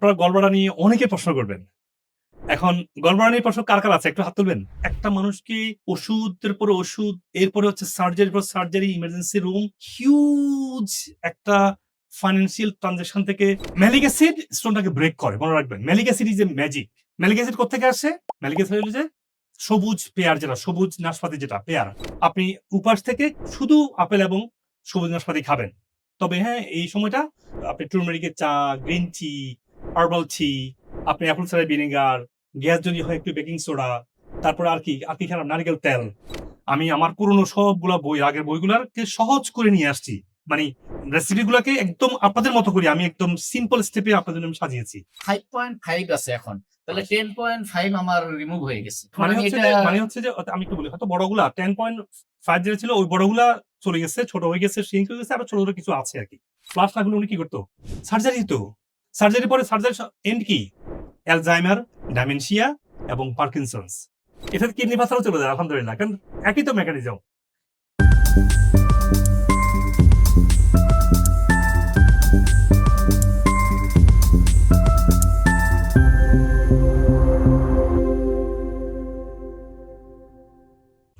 আপনারা গলবাড়া নিয়ে অনেকে প্রশ্ন করবেন। এখন গলবাড়া নিয়ে প্রশ্ন কার কার আছে? একটু হাত তুলবেন। একটা মানুষকে ওষুধের পরে ওষুধ, এরপরে হচ্ছে সার্জারির পর সার্জারি ইমার্জেন্সি রুম হিউজ একটা ফাইন্যান্সিয়াল ট্রানজাকশন থেকে ম্যালিক অ্যাসিড স্টোনটাকে ব্রেক করে। মনে রাখবেন malic acid is a magic malic acid কোথেকে আসে? ম্যালিক অ্যাসিড হলো যে সবুজ পেয়ার যেটা, সবুজ নাশপাতি যেটা, পেয়ার। আপনি উপাস থেকে শুধু আপেল এবং সবুজ নাশপাতি খাবেন। তবে হ্যাঁ এই সময়টা আপনি টুরমেরিকের চা গ্রিন টি হার্বাল টি আপনি অ্যাপল সাইডার ভিনেগার গ্যাস যদি হয় একটু বেকিং সোডা তারপর আর কি আর কি খারাপ নারকেল তেল। আমি আমার পুরনো সবগুলা বই আগের বইগুলাকে সহজ করে নিয়ে আসছি। মানে রেসিপি গুলাকে একদম আপনাদের মতো করে আমি একদম সিম্পল স্টেপে আপনাদের জন্য সাজিয়েছি। ফাইভ পয়েন্ট ফাইভ আছে এখন। তাহলে টেন পয়েন্ট ফাইভ আমার রিমুভ হয়ে গেছে। মানে আমি হচ্ছে মানে হচ্ছে যে আমি একটু বলি হয়তো বড়গুলা টেন পয়েন্ট ফাইভ যেটা ছিল ওই বড়গুলা চলে গেছে ছোট হয়ে গেছে সিঙ্ক হয়ে গেছে আরও ছোট ছোট কিছু আছে আর কি। ফ্লাশ লাগলে উনি কি করতো? সার্জারি তো। সার্জারি পরে সার্জারি এন্ড কি? অ্যালজাইমার ডাইমেনশিয়া এবং পার্কিনসন্স এটাতে কিডনি পাথরও চলে যায়, আলহামদুলিল্লাহ, কারণ একই তো মেকানিজম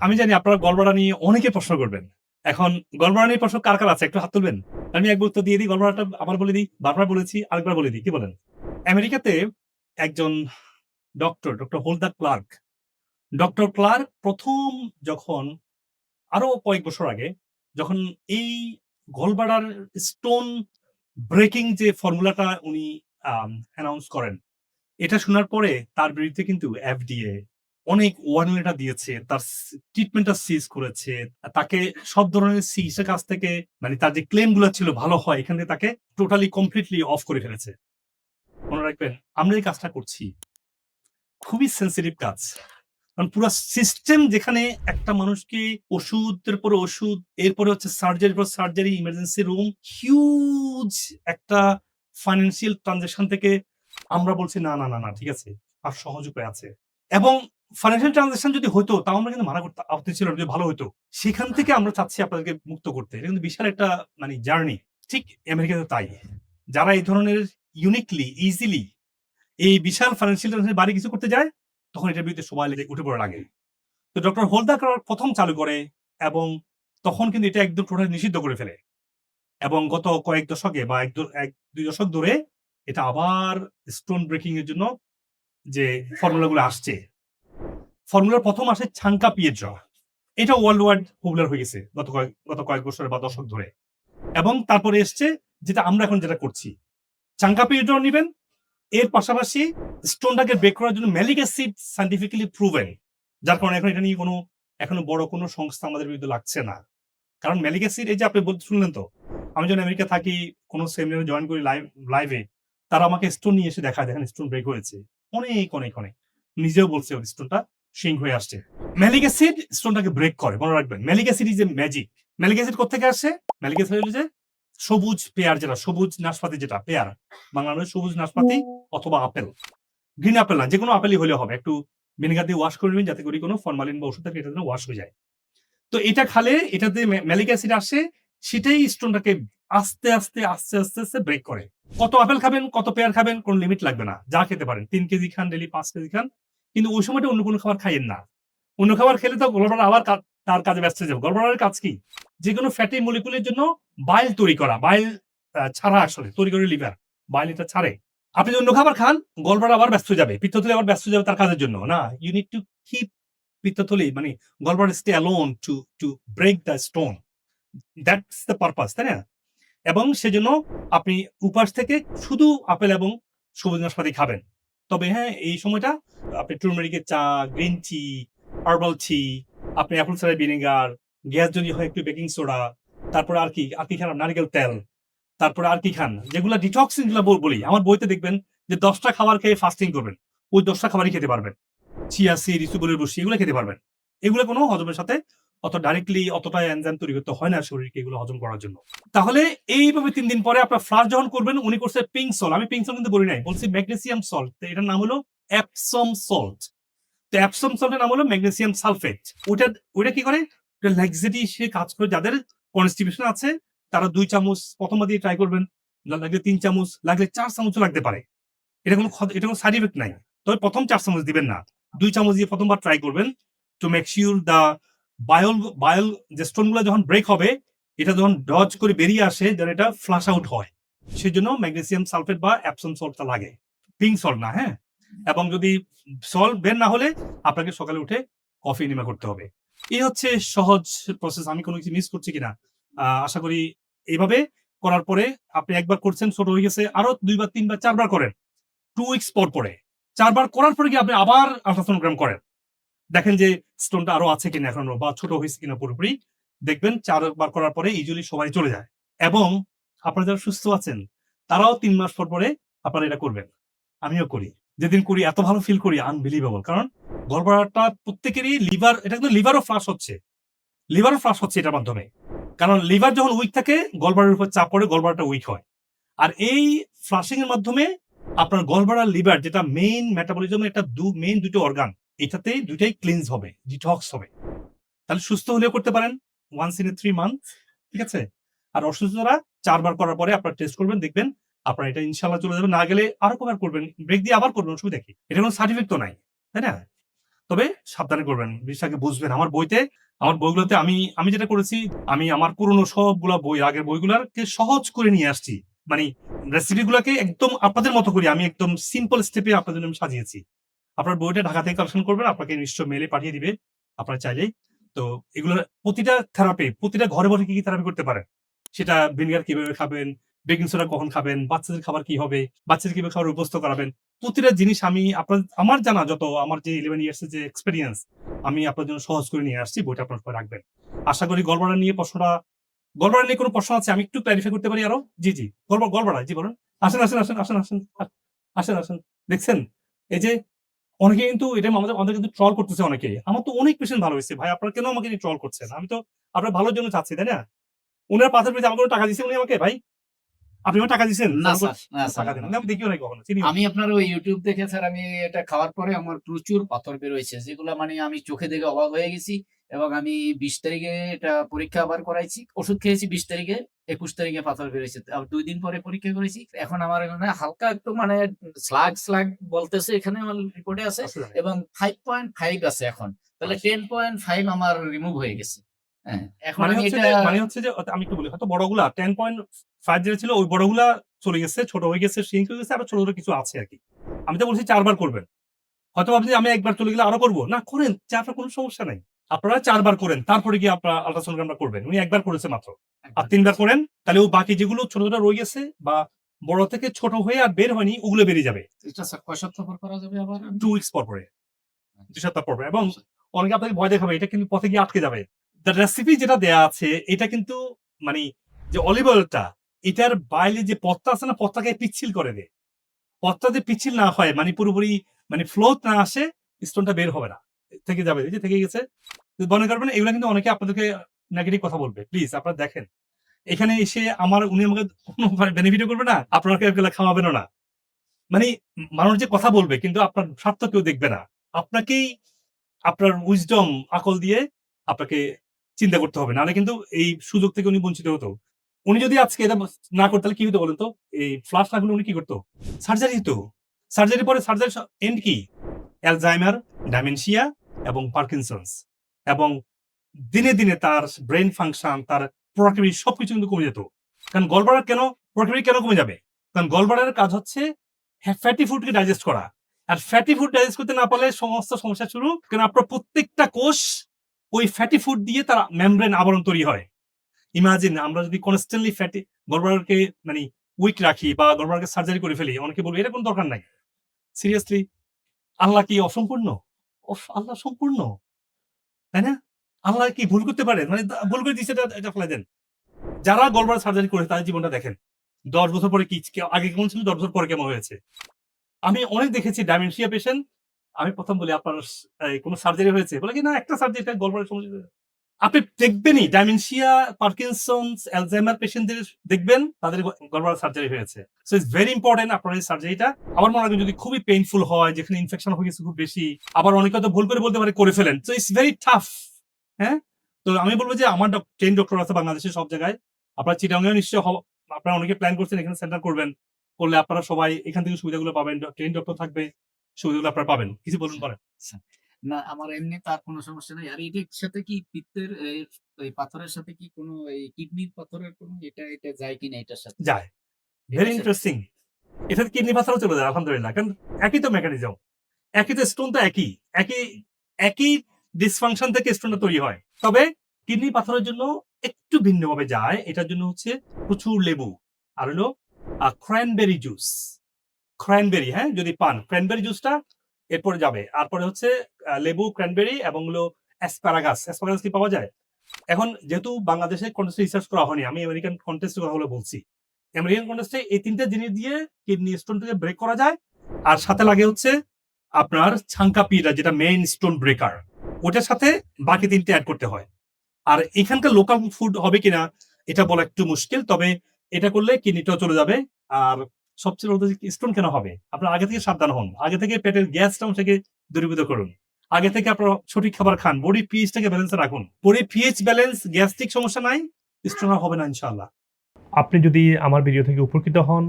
আমি জানি আপনারা গল্পটা নিয়ে অনেকে প্রশ্ন করবেন। এখন গলবাড়া নিয়ে প্রশ্ন কার কার আছে? একটু হাত তুলবেন। আমি একবার উত্তর দিয়ে দিই গলবাড়াটা আবার বলে দিই, বারবার বলেছি, আরেকবার বলে দিই, কি বলেন? আমেরিকাতে একজন doctor doctor Hulda Clark, doctor Clark প্রথম যখন আরও কয়েক বছর আগে, যখন এই গলবাড়ার স্টোন ব্রেকিং যে ফর্মুলাটা উনি অ্যানাউন্স করেন, এটা শোনার পরে তার বিরুদ্ধে কিন্তু এফডিএ অনেক ওয়ার্নিং লেটার দিয়েছে, তার ট্রিটমেন্টটা সিজ করেছে তাকে সব ধরনের চিকিৎসার কাছ থেকে মানে তার যে ক্লেমগুলো ছিল ভালো হয়, এখান থেকে তাকে টোটালি কমপ্লিটলি অফ করে ফেলেছে। মনে রাখবেন, আমরা এই কাজটা করছি। খুবই সেন্সিটিভ কাজ। কারণ পুরো সিস্টেম যেখানে একটা মানুষকে ওষুধের পরে ওষুধ, এরপরে হচ্ছে সার্জারির পর সার্জারি ইমার্জেন্সি রুম হিউজ একটা ফাইন্যান্সিয়াল ট্রানজাকশন থেকে আমরা বলছি, না না না না, ঠিক আছে, আর সহজ উপায় আছে। এবং ফাইন্যান্সিয়াল ট্রানজাকশন যদি হতো তাও আমরা কিন্তু মানা করতে, আপত্তি ছিল যদি ভালো হতো সেখান থেকে আমরা চাচ্ছি আপনাদেরকে মুক্ত করতে। এটা কিন্তু বিশাল একটা মানে জার্নি ঠিক আমেরিকাতে তাই। যারা এই ধরনের ইউনিকলি ইজিলি এই বিশাল ফাইন্যান্সিয়াল ট্রানজাকশন বাড়ি কিছু করতে যায়, তখন এটার বিরুদ্ধে সবাই উঠে পড়ে লাগে। তো ডক্টর হোলদার প্রথম চালু করে এবং তখন কিন্তু এটা একদম টোটালি নিষিদ্ধ করে ফেলে। এবং গত কয়েক দশকে বা এক এক, দুই দশক ধরে এটা আবার স্টোন ব্রেকিং এর জন্য যে ফর্মুলাগুলো আসছে ফর্মুলার প্রথম আসে ছাঙ্কা পিয়েট্রা এটা ওয়ার্ল্ড ওয়াইড পপুলার হয়ে গেছে গত কয়েক গত কয়েক বছর বা দশক ধরে। এবং তারপরে এসছে যেটা আমরা এখন যেটা করছি। চাঙ্কা পিয়েট্রা নেবেন, এর পাশাপাশি স্টোনটাকে ব্রেক করার জন্য ম্যালিক অ্যাসিড সাইন্টিফিক্যালি প্রুভেন যার কারণে এখন এটা নিয়ে কোনো, এখনও বড় কোনো সংস্থা আমাদের বিরুদ্ধে লাগছে না। কারণ ম্যালিক অ্যাসিড এই যে আপনি বলতে শুনলেন তো, আমি যখন আমেরিকা থাকি, কোনো সেমিনারে জয়েন করি লাইভ লাইভে তারা আমাকে স্টোন নিয়ে এসে দেখায়, দেখেন স্টোন ব্রেক হয়েছে। অনেক অনেক অনেক। নিজেও বলছে ওই স্টোনটা শিং হয়ে আসছে ম্যালিক অ্যাসিড স্টোনটাকে ব্রেক করে, মনে রাখবেন। Malic acid is a magic malic acid কোথেকে আসে ম্যালিক অ্যাসিড হলো যে সবুজ পেয়ার যেটা, সবুজ নাশপাতি যেটা, পেয়ার। বাংলাদেশ সবুজ নাশপাতি অথবা আপেল। গ্রিন আপেল না যে কোনো আপেলই হলে হবে। একটু ভিনেগার দিয়ে ওয়াশ করে নেবেন যাতে করে কোনো ফরমালিন বা ওষুধ থাকে এটা যেন ওয়াশ হয়ে যায়। তো এটা খালে এটাতে ম্যালিক অ্যাসিড আসে, সেটাই স্টোনটাকে আস্তে আস্তে আস্তে আস্তে আস্তে ব্রেক করে। কত আপেল খাবেন, কত পেয়ার খাবেন, কোন লিমিট লাগবে না। যা খেতে পারেন। তিন কেজি খান ডেলি পাঁচ কেজি খান কিন্তু ওই সময়টা অন্য কোনো খাবার খাইয়েন না। অন্য খাবার খেলে তো গলবাড়া আবার তার কাজে ব্যস্ত যাবে। গলবাড়ার কাজ কি? যে কোনো ফ্যাটি মলিকুলের জন্য বাইল তৈরি করা বাইল ছাড়া আসলে, তৈরি করে লিভার বাইল এটা ছাড়ে। আপনি অন্য খাবার খান গলবাড়া আবার ব্যস্ত যাবে। পিত্তথলি আবার ব্যস্ত যাবে তার কাজের জন্য। না ইউ নিড টু কিপ পিত্তথলি মানে gallbladder stay alone to to break the stone that's the purpose তাই না? এবং সেজন্য আপনি উপাস থেকে শুধু আপেল এবং সবুজ নাশপাতি খাবেন। তবে হ্যাঁ এই সময়টা আপনি টুরমেরিকের চা গ্রিন টি হার্বাল টি আপনি অ্যাপল সাইডার ভিনেগার গ্যাস যদি হয় একটু বেকিং সোডা তারপর আর কি আর কি খান নারকেল তেল, তারপর আর কি খান? যেগুলো ডিটক্সিংগুলো বলি, আমার বইতে দেখবেন যে দশটা খাবার খেয়ে ফাস্টিং করবেন, ওই দশটা খাবারই খেতে পারবেন। চিয়া, সিড ইসুগুলের বসি, এগুলো খেতে পারবেন। এগুলো কোনো হজমের সাথে অত ডাইরেক্টলি অতটা এনজাইম তৈরি করতে হয় না শরীরকে এগুলো হজম করার জন্য। তাহলে এইভাবে তিন দিন পরে আপনার ফ্লাশ যখন করবেন, উনি করছে পিঙ্ক সল্ট আমি পিঙ্ক সল্ট কিন্তু বলি নাই, বলছি ম্যাগনেসিয়াম সল্ট এটার নাম হলো অ্যাপসম সল্ট তো অ্যাপসম সল্টের নাম হলো ম্যাগনেসিয়াম সালফেট ওটা ওটা কি করে? ওটা ল্যাক্সিটি সে কাজ করে। যাদের কনস্টিপেশন আছে, তারা দুই চামচ প্রথমবার দিয়ে ট্রাই করবেন। লাগলে তিন চামচ, লাগলে চার চামচও লাগতে পারে। এটা কোনো এটা কোনো সাইড ইফেক্ট নাই। তবে প্রথম চার চামচ দিবেন না। দুই চামচ দিয়ে প্রথমবার ট্রাই করবেন। To make sure the bile bile যে স্টোনগুলো যখন ব্রেক হবে, এটা যখন ডজ করে বেরিয়ে আসে যেন এটা ফ্লাশ আউট হয়। সেই জন্য ম্যাগনেসিয়াম সালফেট বা অ্যাপসন সল্টটা লাগে। পিঙ্ক সল্ট না হ্যাঁ? এবং যদি সল্ট বের না হলে, আপনাকে সকালে উঠে কফি নিমা করতে হবে। এই হচ্ছে সহজ প্রসেস আমি কোনো কিছু মিস করছি কিনা? আশা করি এইভাবে করার পরে আপনি একবার করছেন, ছোট হয়ে গেছে, আরও দুইবার, তিনবার, চারবার করেন। টু উইকস পর পরে। চারবার করার পরে কি আপনি আবার আলট্রাসোনোগ্রাম করেন? দেখেন যে স্টোনটা আরও আছে কিনা এখনও বা ছোট হয়েছে কিনা পুরোপুরি। দেখবেন চারবার করার পরে ইউজুয়ালি সবাই চলে যায়। এবং আপনারা যারা সুস্থ আছেন, তারাও তিন মাস পর পরে আপনারা এটা করবেন। আমিও করি। যেদিন করি, এত ভালো ফিল করি আনবিলিভেবল কারণ গড়বড়াটা প্রত্যেকেরই লিভার এটা কিন্তু লিভারও ফ্লাশ হচ্ছে। লিভারও ফ্লাশ হচ্ছে এটার মাধ্যমে। কারণ লিভার যখন উইক থাকে গলবাড়ার উপর চাপ পড়ে গলবাড়াটা উইক হয়। আর এই ফ্লাশিং এর মাধ্যমে আপনার গলবাড়া লিভার যেটা মেইন মেটাবলিজম একটা দু মেইন দুটো অর্গান এটাতে দুইটাই ক্লিনজ হবে ডিটক্স হবে। তাহলে সুস্থ হলেও করতে পারেন once in a three month ঠিক আছে? আর অসুস্থরা চারবার করার পরে আপনার টেস্ট করবেন, দেখবেন আপনার এটা ইনশাল্লাহ চলে যাবে না গেলে আরও কবার করবেন ব্রেক দিয়ে আবার করবেন অসুবিধা কি এটা কোনো সার্টিফিকেট তো নাই, তাই না? তবে সাবধানে করবেন বিষয়টাকে বুঝবেন। আমার বইতে, আমার বইগুলোতে আমি আমি যেটা করেছি, আমি আমার পুরনো সবগুলা বই, আগের বইগুলাকে সহজ করে নিয়ে আসছি। মানে রেসিপি গুলাকে একদম আপনাদের মতো করি, আমি একদম সিম্পল স্টেপে আপনাদের সাজিয়েছি। আপনার বইটা ঢাকা থেকে কালেকশন করবেন, আপনাকে নিশ্চয় মেলে পাঠিয়ে দিবে। আপনার চাইলেই। তো এগুলো প্রতিটা থেরাপি প্রতিটা ঘরে বসে কি কি থেরাপি করতে পারেন? সেটা ভিনেগার কীভাবে খাবেন বেকিং সোডা কখন খাবেন, বাচ্চাদের খাবার কি হবে, বাচ্চাদের কীভাবে খাবার উপস্থ করাবেন, প্রতিটা জিনিস আমি আপনার, আমার জানা যত, আমার যে ইলেভেন ইয়ার্স যে এক্সপিরিয়েন্স আমি আপনার জন্য সহজ করে নিয়ে আসছি, বইটা আপনার রাখবেন। আশা করি গড়বড়া নিয়ে প্রশ্নটা, গড়বড়া নিয়ে কোনো প্রশ্ন আছে? আমি একটু ক্লারিফাই করতে পারি আরও? জি জি। গড়বড়া জি, বলুন। আসেন আসেন আসেন আসেন আসেন আসেন আসেন। দেখছেন? এই যে অনেকে কিন্তু এটা আমাদের আমাদের কিন্তু ট্রল করতেছে অনেকে। আমার তো অনেক পেশেন্ট ভালো হয়েছে। ভাই আপনারা কেন আমাকে ট্রল করছেন? আমি তো আপনার ভালোর জন্য চাচ্ছি তাই না? উনার পাথর পেয়েছে আমাকে কোনো টাকা দিচ্ছে উনি আমাকে ভাই? আপনি আমার টাকা দিচ্ছেন না স্যার আমি দেখিও নাই কখনো আমি আপনার ওই ইউটিউব দেখে স্যার আমি এটা খাওয়ার পরে আমার প্রচুর পাথর বেরোয়েছে যেগুলো মানে আমি চোখে দেখে অবাক হয়ে গেছি এবং আমি বিশ তারিখে এটা পরীক্ষা আবার করাইছি। ওষুধ খেয়েছি বিশ তারিখে। একুশ তারিখে পাথর বেরিয়েছে দুই দিন পরে পরীক্ষা করেছি এখন আমার এখানে হালকা একটু মানে স্লাগ স্লাগ বলতেছে এখানে আমার রিপোর্টে আছে এবং ফাইভ পয়েন্ট ফাইভ আছে এখন। তাহলে টেন পয়েন্ট ফাইভ আমার রিমুভ হয়ে গেছে। হ্যাঁ এখন মানে আমি হচ্ছে যে মানে হচ্ছে যে আমি একটু বলি হয়তো বড়গুলা টেন পয়েন্ট ফাইভ যেটা ছিল ওই বড়গুলা চলে গেছে ছোট হয়ে গেছে সিঙ্ক হয়ে গেছে আরও ছোট ছোট কিছু আছে আর কি আমি তো বলছি চারবার করবেন। হয়তো ভাবছি আমি একবার চলে গেলে আরও করব। না করেন যে আপনার কোনো সমস্যা নাই। আপনারা চারবার করেন তারপরে গিয়ে আপনার আলট্রাসাউন্ড করবেন। উনি একবার করেছে মাত্র। আর তিনবার করেন তাহলে ও বাকি যেগুলো ছোট ছোট রয়ে গেছে বা বড় থেকে ছোট হয়ে আর বের হয়নি ওগুলো বেরিয়ে যাবে। কয় সপ্তাহ পর করা যাবে আবার? টু উইকস পর পরে। দুই সপ্তাহ পর পরে। এবং অনেকে আপনাকে ভয় দেখাবে এটা কিন্তু পথে গিয়ে আটকে যাবে। দ্য রেসিপি যেটা দেয়া আছে এটা কিন্তু মানে যে অলিভ অয়েলটা এটার বাইরে যে পথটা আছে না পথটাকে পিচ্ছিল করে দেয়। পথটা যে পিচ্ছিল না হয় মানে পুরোপুরি মানে ফ্লোত না আসে স্টোনটা বের হবে না। থেকে যাবে। এই যে থেকে গেছে মনে করবেন এগুলো কিন্তু অনেকে আপনাদেরকে নেগেটিভ কথা বলবে। প্লিজ আপনারা দেখেন। এখানে এসে আমার, উনি আমাকে বেনিফিটও করবে না আপনাকে এগুলো খাওয়াবেনও না। মানে মানুষ যে কথা বলবে, কিন্তু আপনার স্বার্থ কেউ দেখবে না। আপনাকেই আপনার উইজডম আকল দিয়ে আপনাকে চিন্তা করতে হবে। নাহলে কিন্তু এই সুযোগ থেকে উনি বঞ্চিত হতো। উনি যদি আজকে এটা না করতে, তাহলে কি হতো বলেন তো? এই ফ্লাশ না করলে উনি কি করতো? সার্জারি তো সার্জারি পরে সার্জারি এন্ড কি? অ্যালজাইমার ডাইমেনশিয়া এবং পার্কিনসন্স এবং দিনে দিনে তার ব্রেন ফাংশন তার প্রোডাক্টিভিটি সবকিছু কিন্তু কমে যেত। কারণ গলবাড়ার কেন? প্রোডাক্টিভিটি কেন কমে যাবে? কারণ গলবাড়ার কাজ হচ্ছে ফ্যাটি ফুডকে ডাইজেস্ট করা। আর ফ্যাটি ফুড ডাইজেস্ট করতে না পারলে সমস্ত সমস্যা শুরু। কারণ আপনার প্রত্যেকটা কোষ ওই ফ্যাটি ফুড দিয়ে তার মেমব্রেন আবরণ তৈরি হয়। ইমাজিন আমরা যদি কনস্ট্যান্টলি ফ্যাটি গড়বড়াকে মানে উইক রাখি বা গড়বড়াকে সার্জারি করে ফেলি, অনেকে বলবে, এটা কোনো দরকার নাই। সিরিয়াসলি আল্লাহ কি অসম্পূর্ণ? অস- আল্লাহ সম্পূর্ণ। তাই না? আল্লাহ কি ভুল করতে পারে? মানে ভুল করে দিচ্ছে এটা- ফেলে দেন। যারা গলবার সার্জারি করে, তাদের জীবনটা দেখেন। দশ বছর পরে কি আগে কেমন ছিল? দশ বছর পরে কেমন হয়েছে? আমি অনেক দেখেছি ডাইমেনশিয়া পেশেন্ট আমি প্রথম বলি, আপনার কোনো সার্জারি হয়েছে? বলে কি, না, একটা সার্জারি গলবারের সমস্যা আপনি দেখবেনই ডাইমেনশিয়া পার্কিনসন্স অ্যালজাইমার পেশেন্টদের দেখবেন, তাদের গলবার সার্জারি হয়েছে। সো ইটস ভেরি ইম্পর্টেন্ট আপনার এই সার্জারিটা আমার মনে হয় যদি খুবই পেইনফুল হয়, যেখানে ইনফেকশন হয়ে গেছে খুব বেশি, আবার অনেকে হয়তো ভুল করে বলতে পারে, করে ফেলেন। সো ইটস ভেরি টাফ হ্যাঁ? তো আমি বলব যে আমার ট্রেন ডক্টর আছে বাংলাদেশে সব জায়গায়। আপনার চিটাঙ্গেও নিশ্চয় হ- আপনারা অনেকে প্ল্যান করছেন, এখানে সেন্টার করবেন। করলে আপনারা সবাই এখান থেকে সুবিধাগুলো পাবেন। ট্রেন ডক্টর থাকবে, সুবিধাগুলো আপনারা পাবেন। কিছু বলুন পারেন না আমার এমনি তার কোনো সমস্যা নেই। আর এটির সাথে কি পিত্তের এই, পাথরের সাথে কি কোনো এই কিডনির পাথরের কোনো এটা এটা যায় কিনা এটার সাথে? যায়। ভেরি ইন্টারেস্টিং এটা কিডনি পাথরও চলে যায় আলহামদুলিল্লাহ। কারণ একই তো মেকানিজম একই তো স্টোন তো একই। একই একই ডিসফাংশন থেকে স্টোনটা তৈরি হয়। তবে কিডনি পাথরের জন্য একটু ভিন্নভাবে যায়। এটার জন্য হচ্ছে প্রচুর লেবু। আর হলো ক্র্যানবেরি জুস ক্র্যানবেরি হ্যাঁ? যদি পান ক্র্যানবেরি জুসটা এরপরে যাবে। তারপরে হচ্ছে লেবু, ক্র্যানবেরি এবং হলো অ্যাসপারাগাস। অ্যাসপারাগাস কি পাওয়া যায়? এখন যেহেতু বাংলাদেশে কন্টেস্ট রিসার্চ করা হয়নি, আমি আমেরিকান কন্টেস্টের বলে বলছি। আমেরিকান কন্টেস্টে এই তিনটে জিনিস দিয়ে কিডনি স্টোনটাকে ব্রেক করা যায়। আর সাথে লাগে হচ্ছে আপনার ছাঙ্কা পিটা যেটা মেইন স্টোন ব্রেকার ওটার সাথে বাকি তিনটে অ্যাড করতে হয়। আর এখানকার লোকাল ফুড হবে কিনা, এটা বলা একটু মুশকিল, তবে এটা করলে কিডনিটাও চলে যাবে। আর সবচেয়ে বড় স্টোন কেন হবে? আপনার আগে থেকে সাবধান হন। আগে থেকে পেটের গ্যাসটা থেকে দূরীভূত করুন। আগে থেকে আপনার সঠিক খাবার খান। বডি পিএইচটাকে ব্যালেন্সে রাখুন। বডি পিএইচ ব্যালেন্স গ্যাস্ট্রিক সমস্যা নাই স্টোন হবে না ইনশাআল্লাহ। আপনি যদি আমার ভিডিও থেকে উপকৃত হন,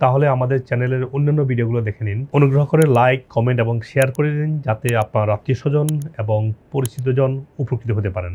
তাহলে আমাদের চ্যানেলের অন্যান্য ভিডিওগুলো দেখে নিন। অনুগ্রহ করে লাইক কমেন্ট এবং শেয়ার করে দিন, যাতে আপনার আত্মীয় স্বজন এবং পরিচিতজন উপকৃত হতে পারেন।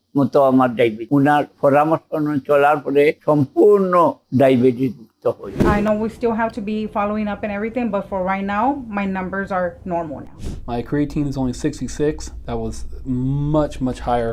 মতো আমার ডায়াবেটিস উনার পরামর্শ অনুযায়ী চলার পরে সম্পূর্ণ ডায়াবেটিস মুক্ত হই I know we still have to be following up and everything, but for right now, my numbers are normal now. My creatine is only 66. That was much, much higher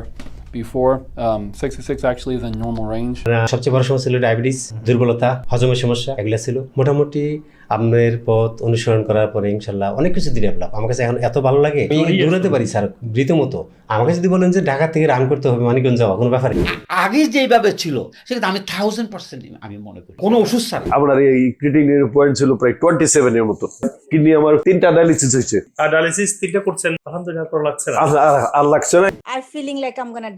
before. Um, 66 actually is in normal range. সবচেয়ে বড় সমস্যা ছিল diabetes দুর্বলতা হজমের সমস্যা এগুলো ছিল। মোটামুটি আপনার পথ অনুসরণ করার পরে ইনশাল্লাহ অনেক কিছু ডেভেলপ আমার কাছে এখন এত ভালো লাগে আমি দৌড়াতে পারি স্যার রীতিমতো আমাকে যদি বলেন যে ঢাকা থেকে রান করতে হবে মানিকগঞ্জ যাওয়া কোনো ব্যাপার নেই। আগে যেভাবে ছিল সেটা আমি থাউজেন্ড পার্সেন্ট আমি মনে করি। কোনো ওষুধ ছাড়া আপনার এই ক্রিটিনের পয়েন্ট ছিল প্রায় টোয়েন্টি সেভেন এর মতো। কিডনি আমার তিনটা ডায়ালিসিস হয়েছে। আর ডায়ালিসিস তিনটা করছেন আলহামদুলিল্লাহ ভালো লাগছে না। আর- আর- আর লাগছে না। I'm feeling like I'm gonna